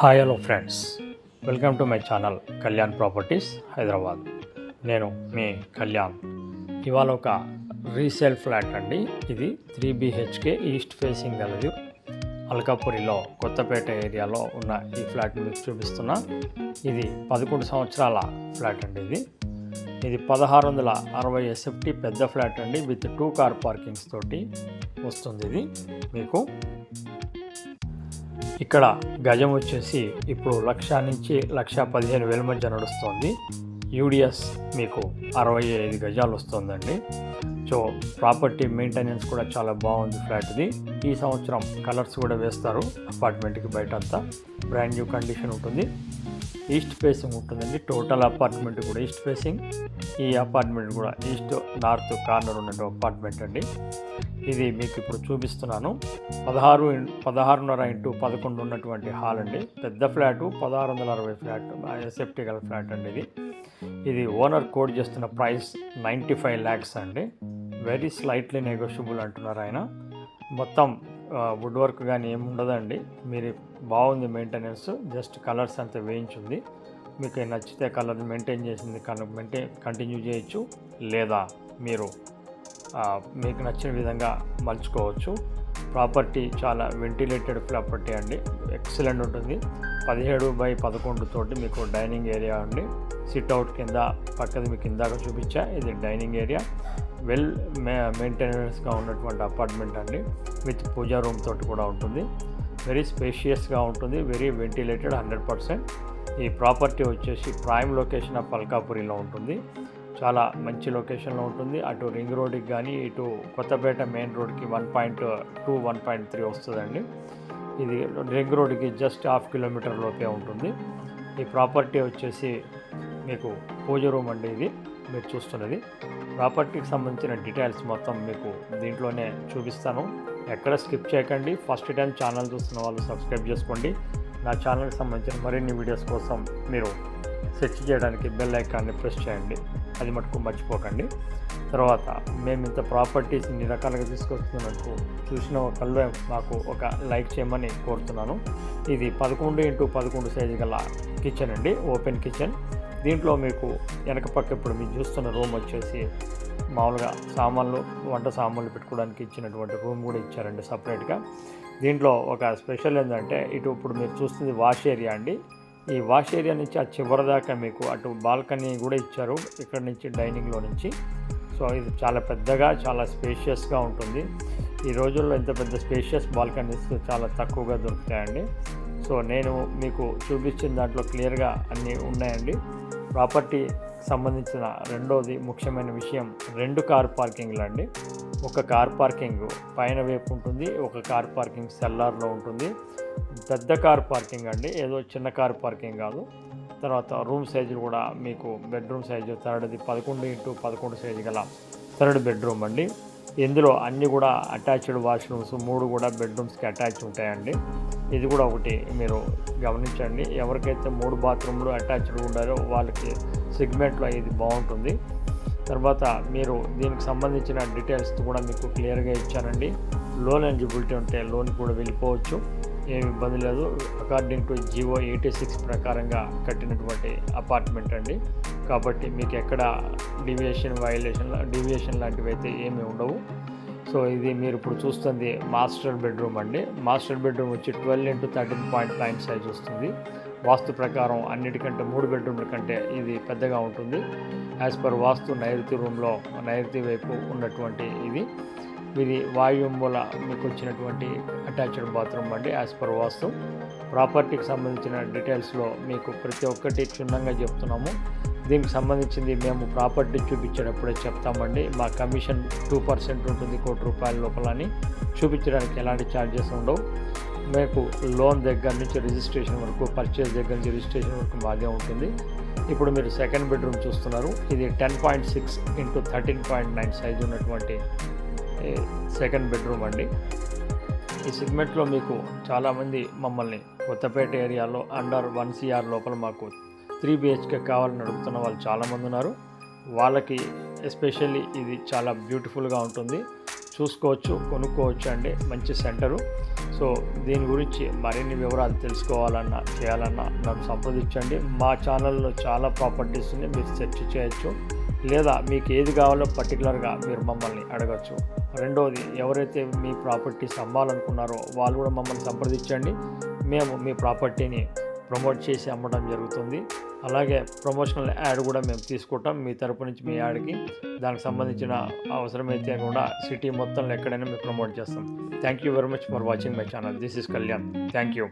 Hi hello friends welcome to my channel Kalyan properties Hyderabad నేను మీ కళ్యాణ్. ఇవాళ ఒక రీసేల్ ఫ్లాట్ అండి. ఇది త్రీ బిహెచ్కే ఈస్ట్ ఫేసింగ్ గలది. అల్కాపురిలో కొత్తపేట ఏరియాలో ఉన్న ఈ ఫ్లాట్ మీకు చూపిస్తున్నా. ఇది పదకొండు సంవత్సరాల ఫ్లాట్ అండి ఇది. ఇది పదహారు వందల అరవై ఎస్ఎఫ్టీ పెద్ద ఫ్లాట్ అండి విత్ టూ కార్ పార్కింగ్స్ తోటి వస్తుంది ఇది మీకు. ఇక్కడ గజం వచ్చేసి ఇప్పుడు లక్ష నుంచి లక్ష పదిహేను వేల మధ్య నడుస్తుంది. యూడిఎస్ మీకు అరవై ఐదు గజాలు వస్తుందండి. సో ప్రాపర్టీ మెయింటెనెన్స్ కూడా చాలా బాగుంది ఫ్లాట్ది. ఈ సంవత్సరం కలర్స్ కూడా వేస్తారు అపార్ట్మెంట్కి బయట అంతా బ్రాండ్ న్యూ కండిషన్ ఉంటుంది. ఈస్ట్ ఫేసింగ్ ఉంటుందండి. టోటల్ అపార్ట్మెంట్ కూడా ఈస్ట్ ఫేసింగ్. ఈ అపార్ట్మెంట్ కూడా ఈస్ట్ నార్త్ కార్నర్ ఉన్న అపార్ట్మెంట్ అండి. ఇది మీకు ఇప్పుడు చూపిస్తున్నాను. పదహారు పదహారున్నర ఇంటూ పదకొండు ఉన్నటువంటి హాల్ అండి. పెద్ద ఫ్లాటు పదహారు వందల అరవై ఫ్లాట్ ఎస్ఎఫ్టీ గల ఫ్లాట్ అండి ఇది. ఇది ఓనర్ కోడ్ చేస్తున్న ప్రైస్ నైంటీ ఫైవ్ ల్యాక్స్ అండి. వెరీ స్లైట్లీ నెగోషియబుల్ అంటున్నారు ఆయన. మొత్తం వుడ్ వర్క్ కానీ ఏమి ఉండదండి. మీరు బాగుంది మెయింటెనెన్స్ జస్ట్ కలర్స్ అంతా వేయించుంది. మీకు నచ్చితే కలర్ మెయింటైన్ చేసింది కనుక మెయింటైన్ కంటిన్యూ చేయొచ్చు లేదా మీరు మీకు నచ్చిన విధంగా మలుచుకోవచ్చు. ప్రాపర్టీ చాలా వెంటిలేటెడ్ ప్రాపర్టీ అండి. ఎక్సలెంట్ ఉంటుంది. పదిహేడు బై పదకొండు తోటి మీకు డైనింగ్ ఏరియా అండి. సిట్ అవుట్ కింద పక్కది మీకు ఇందాక చూపించా ఇది డైనింగ్ ఏరియా వెల్ మే మెయింటెనెన్స్గా ఉన్నటువంటి అపార్ట్మెంట్ అండి. విత్ పూజా రూమ్ తోటి కూడా ఉంటుంది. వెరీ స్పేషియస్గా ఉంటుంది. Very ventilated hundred percent. ఈ ప్రాపర్టీ వచ్చేసి ప్రైమ్ లొకేషన్ ఆఫ్ పల్కాపురిలో ఉంటుంది. చాలా మంచి లొకేషన్లో ఉంటుంది. అటు రింగ్ రోడ్కి కానీ ఇటు కొత్తపేట మెయిన్ రోడ్కి one point two one point three వస్తుందండి. ఇది రింగ్ రోడ్కి జస్ట్ హాఫ్ కిలోమీటర్ లోపే ఉంటుంది. ఈ ప్రాపర్టీ వచ్చేసి మీకు పూజ రూమ్ అండి ఇది. మీరు చూస్తున్నది. ప్రాపర్టీకి సంబంధించిన డీటెయిల్స్ మొత్తం మీకు దీంట్లోనే చూపిస్తాను. ఎక్కడ స్కిప్ చేయకండి. ఫస్ట్ టైం ఛానల్ చూస్తున్న వాళ్ళు సబ్స్క్రైబ్ చేసుకోండి. నా ఛానల్కి సంబంధించిన మరిన్ని వీడియోస్ కోసం మీరు సెర్చ్ చేయడానికి బెల్ ఐకాన్ని ప్రెస్ చేయండి. అది మటుకు మర్చిపోకండి. తర్వాత మేము ఇంత ప్రాపర్టీస్ ఇన్ని రకాలుగా తీసుకొస్తున్నందుకు చూసిన ఒకళ్ళు మాకు ఒక లైక్ చేయమని కోరుతున్నాను. ఇది పదకొండు ఇంటూ పదకొండు సైజు గల కిచెన్ అండి. ఓపెన్ కిచెన్ దీంట్లో మీకు వెనక పక్క ఇప్పుడు మీరు చూస్తున్న రూమ్ వచ్చేసి మామూలుగా సామాన్లు వంట సామాన్లు పెట్టుకోవడానికి ఇచ్చినటువంటి రూమ్ కూడా ఇచ్చారండి సపరేట్గా దీంట్లో ఒక స్పెషల్ ఏంటంటే ఇటు ఇప్పుడు మీరు చూస్తుంది వాష్ ఏరియా అండి. ఈ వాష్ ఏరియా నుంచి ఆ చివరి దాకా మీకు అటు బాల్కనీ కూడా ఇచ్చారు ఇక్కడ నుంచి డైనింగ్లో నుంచి. సో ఇది చాలా పెద్దగా చాలా స్పేషియస్గా ఉంటుంది. ఈ రోజుల్లో ఇంత పెద్ద స్పేషియస్ బాల్కనీస్ చాలా తక్కువగా దొరుకుతాయండి. సో నేను మీకు చూపించిన దాంట్లో క్లియర్గా అన్నీ ఉన్నాయండి. ప్రాపర్టీ సంబంధించిన రెండోది ముఖ్యమైన విషయం రెండు కార్ పార్కింగ్లు అండి. ఒక కార్ పార్కింగ్ పైన వైపు ఉంటుంది ఒక కార్ పార్కింగ్ సెల్లార్లో ఉంటుంది. పెద్ద కార్ పార్కింగ్ అండి ఏదో చిన్న కార్ పార్కింగ్ కాదు. తర్వాత రూమ్ సైజు కూడా మీకు బెడ్రూమ్ సైజు థర్డ్ది పదకొండు ఇంటూ పదకొండు సైజు గల థర్డ్ బెడ్రూమ్ అండి. ఇందులో అన్నీ కూడా అటాచ్డ్ వాష్రూమ్స్ మూడు కూడా బెడ్రూమ్స్కి అటాచ్ ఉంటాయండి. ఇది కూడా ఒకటి మీరు గమనించండి. ఎవరికైతే మూడు బాత్రూమ్లు అటాచ్డ్ ఉండారో వాళ్ళకి సెగ్మెంట్లో ఇది బాగుంటుంది. తర్వాత మీరు దీనికి సంబంధించిన డీటెయిల్స్ కూడా మీకు క్లియర్గా ఇచ్చానండి. లోన్ ఎలిజిబిలిటీ ఉంటే లోన్ కూడా వెళ్ళిపోవచ్చు. ఏమి ఇబ్బంది లేదు. According to GO eighty six ప్రకారంగా కట్టినటువంటి అపార్ట్మెంట్ అండి. కాబట్టి మీకు ఎక్కడ డివియేషన్ వైలేషన్ డివియేషన్ లాంటివి అయితే ఏమీ ఉండవు. సో ఇది మీరు ఇప్పుడు చూస్తుంది మాస్టర్ బెడ్రూమ్ అండి. మాస్టర్ బెడ్రూమ్ వచ్చి twelve into thirteen point nine size వస్తుంది. వాస్తు ప్రకారం అన్నిటికంటే మూడు బెడ్రూమ్ల కంటే ఇది పెద్దగా ఉంటుంది. యాజ్ పర్ వాస్తు నైరుతి రూమ్లో నైరుతి వైపు ఉన్నటువంటి ఇది. ఇది వాయుమూల మీకు వచ్చినటువంటి అటాచ్డ్ బాత్రూమ్ అండి యాజ్ పర్ వాస్తు. ప్రాపర్టీకి సంబంధించిన డీటెయిల్స్లో మీకు ప్రతి ఒక్కటి క్షుణ్ణంగా చెప్తున్నాము. దీనికి సంబంధించింది మేము ప్రాపర్టీ చూపించేటప్పుడే చెప్తామండి. మా కమిషన్ టూ పర్సెంట్ ఉంటుంది కోటి రూపాయల లోపలని. చూపించడానికి ఎలాంటి ఛార్జెస్ ఉండవు. మీకు లోన్ దగ్గర నుంచి రిజిస్ట్రేషన్ వరకు పర్చేస్ దగ్గర నుంచి రిజిస్ట్రేషన్ వరకు బాగా ఉంటుంది. ఇప్పుడు మీరు సెకండ్ బెడ్రూమ్ చూస్తున్నారు. ఇది ten point six into thirteen point nine size ఉన్నటువంటి సెకండ్ బెడ్రూమ్ అండి. ఈ సెగ్మెంట్లో మీకు చాలామంది మమ్మల్ని కొత్తపేట ఏరియాలో అండర్ వన్ సిఆర్ లోపల మాకు త్రీ బిహెచ్కే కావాలని అడుగుతున్న వాళ్ళు చాలామంది ఉన్నారు. వాళ్ళకి ఎస్పెషల్లీ ఇది చాలా బ్యూటిఫుల్గా ఉంటుంది. చూసుకోవచ్చు కొనుక్కోవచ్చు అండి. మంచి సెంటరు సో దీని గురించి మరిన్ని వివరాలు తెలుసుకోవాలన్నా చేయాలన్నా నన్ను సంప్రదించండి. మా ఛానల్లో చాలా ప్రాపర్టీస్ని మీరు సెర్చ్ చేయొచ్చు. లేదా మీకు ఏది కావాలో పర్టికులర్గా మీరు మమ్మల్ని అడగచ్చు. రెండవది ఎవరైతే మీ ప్రాపర్టీస్ అమ్మాలనుకున్నారో వాళ్ళు కూడా మమ్మల్ని సంప్రదించండి. మేము మీ ప్రాపర్టీని ప్రమోట్ చేసి అమ్మడం జరుగుతుంది. అలాగే ప్రమోషనల్ యాడ్ కూడా మేము తీసుకుంటాం. మీ తరపు నుంచి మీ యాడ్కి. దానికి సంబంధించిన అవసరమైతే కూడా సిటీ మొత్తంలో ఎక్కడైనా మేము ప్రమోట్ చేస్తాం. Thank you very much for watching my channel. This is Kalyan. Thank you.